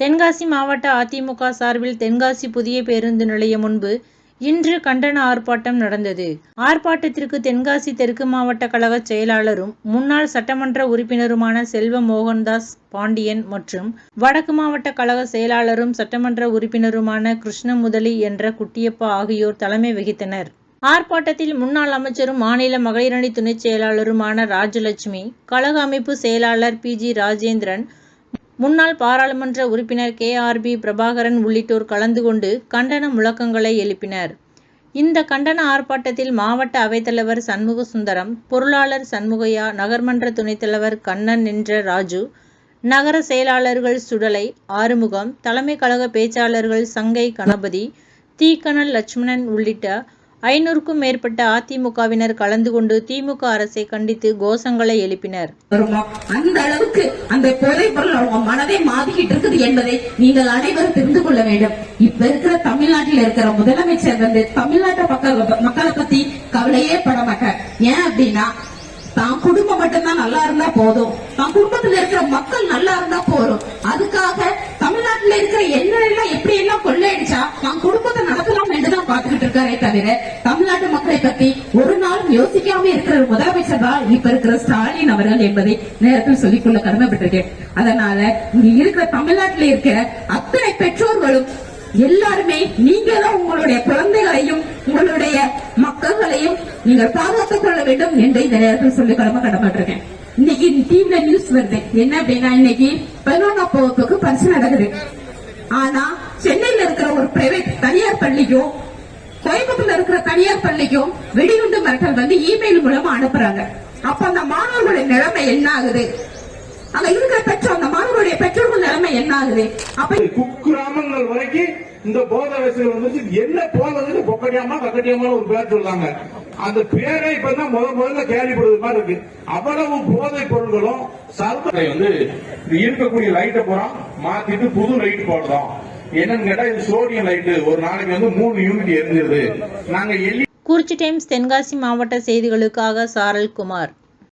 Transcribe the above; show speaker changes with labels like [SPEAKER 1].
[SPEAKER 1] தென்காசி மாவட்ட அதிமுக சார்பில் தென்காசி புதிய பேருந்து நிலையம் முன்பு இன்று கண்டன ஆர்ப்பாட்டம் நடந்தது. ஆர்ப்பாட்டத்திற்கு தென்காசி தெற்கு மாவட்ட கழக செயலாளரும் முன்னாள் சட்டமன்ற உறுப்பினருமான செல்வ மோகன்தாஸ் பாண்டியன் மற்றும் வடக்கு மாவட்ட கழக செயலாளரும் சட்டமன்ற உறுப்பினருமான கிருஷ்ணமுதலி என்ற குட்டியப்பா ஆகியோர் தலைமை வகித்தனர். ஆர்ப்பாட்டத்தில் முன்னாள் அமைச்சரும் மாநில மகளிரணி துணைச் செயலாளருமான ராஜலட்சுமி கழக அமைப்பு செயலாளர் பி ஜி ராஜேந்திரன் முன்னாள் பாராளுமன்ற உறுப்பினர் கே. ஆர். பி. பிரபாகரன் உள்ளிட்டோர் கலந்து கொண்டு கண்டன முழக்கங்களை எழுப்பினர். இந்த கண்டன ஆர்ப்பாட்டத்தில் மாவட்ட அவைத்தலைவர் சண்முக சுந்தரம் பொருளாளர் சண்முகையா நகர்மன்ற துணைத்தலைவர் கண்ணன் என்ற ராஜு நகர செயலாளர்கள் சுடலை ஆறுமுகம் தலைமை கழக பேச்சாளர்கள் சங்கை கணபதி தீக்கணல் லட்சுமணன் உள்ளிட்ட ஐநூறுக்கும் மேற்பட்ட அதிமுகவினர் கலந்து கொண்டு திமுக அரசை கண்டித்து கோஷங்களை எழுப்பினர்.
[SPEAKER 2] அந்த அளவுக்கு அந்த போதைப் பொருள் அவங்க மனதை மாதிக்கிட்டு இருக்குது என்பதை நீங்கள் அனைவரும் தெரிந்து கொள்ள வேண்டும். இப்ப இருக்கிற தமிழ்நாட்டில் இருக்கிற முதலமைச்சர் வந்து தமிழ்நாட்டு மக்கள் மக்களை பத்தி கவலையே பட மாட்டார். ஏன் அப்படின்னா தான் குடும்பம் மட்டும்தான் நல்லா இருந்தா போதும். தான் குடும்பத்தில் இருக்கிற மக்கள் நல்லா இருந்தா போதும். அதுக்காக தமிழ்நாட்டில் இருக்கிற என்ன இருக்காரே தவிர தமிழ்நாட்டு மக்களை பத்தி ஒரு நாளும் யோசிக்காம இருக்கிற முதலமைச்சர் தான் இப்ப இருக்கிற ஸ்டாலின் அவர்கள் என்பதை நேரத்தில் சொல்லிக்கொள்ள கடமைப்பட்டிருக்கேன். அதனால இங்க இருக்கிற தமிழ்நாட்டில் இருக்கிற அத்தனை பெற்றோர்களும் எல்லாருமே நீங்க தான் உங்களுடைய குழந்தைகளையும் உங்களுடைய மக்கள்களையும் நீங்கள் பாதுகாத்துக் கொள்ள வேண்டும் என்று இந்த நேரத்தில் சொல்லி கடமை கடமைப்பட்டிருக்கேன். இன்னைக்கு டிவில நியூஸ் வருது. என்ன அப்படின்னா இன்னைக்கு பதினொன்னா வகுப்புக்கு பரிசு நடக்குது. ஆனா சென்னையில இருக்கிற ஒரு பிரைவேட் தனியார் பள்ளியும் கோயம்புத்தூர்ல இருக்கிற தனியார் பள்ளிக்கும் வெடிகுண்டு மிரட்டல் வந்து இமெயில் மூலமா அனுப்புறாங்க. அப்ப அந்த மாணவர்களுடைய நிலைமை என்ன ஆகுது அங்க இருக்கிற பெற்றோர் அந்த மாணவருடைய பெற்றோர்கள் நிலைமை என்ன ஆகுது அப்ப
[SPEAKER 3] குக்கிராமங்கள் வரைக்கும் இந்த போதை வயசுல வந்து என்ன போதைன்னு பொக்கட்டியாமா கக்கட்டியாமா ஒரு பேர் சொல்றாங்க அந்த பேரை இப்பதான் முத முதல்ல கேள்விப்படுறது மாதிரி இருக்கு. அவ்வளவு போதை பொருள்களும் சர்வ வந்து இருக்கக்கூடிய லைட்டை பூரா மாத்திட்டு புது லைட் போடுறோம். என்னன்னு கேட்டா இது சோடியம் லைட்டு. ஒரு நாளைக்கு வந்து மூணு யூனிட் எரிஞ்சிருது. நாங்க எல்லி
[SPEAKER 1] குறிச்சி டைம்ஸ் தென்காசி மாவட்ட செய்திகளுக்காக சாரல்குமார்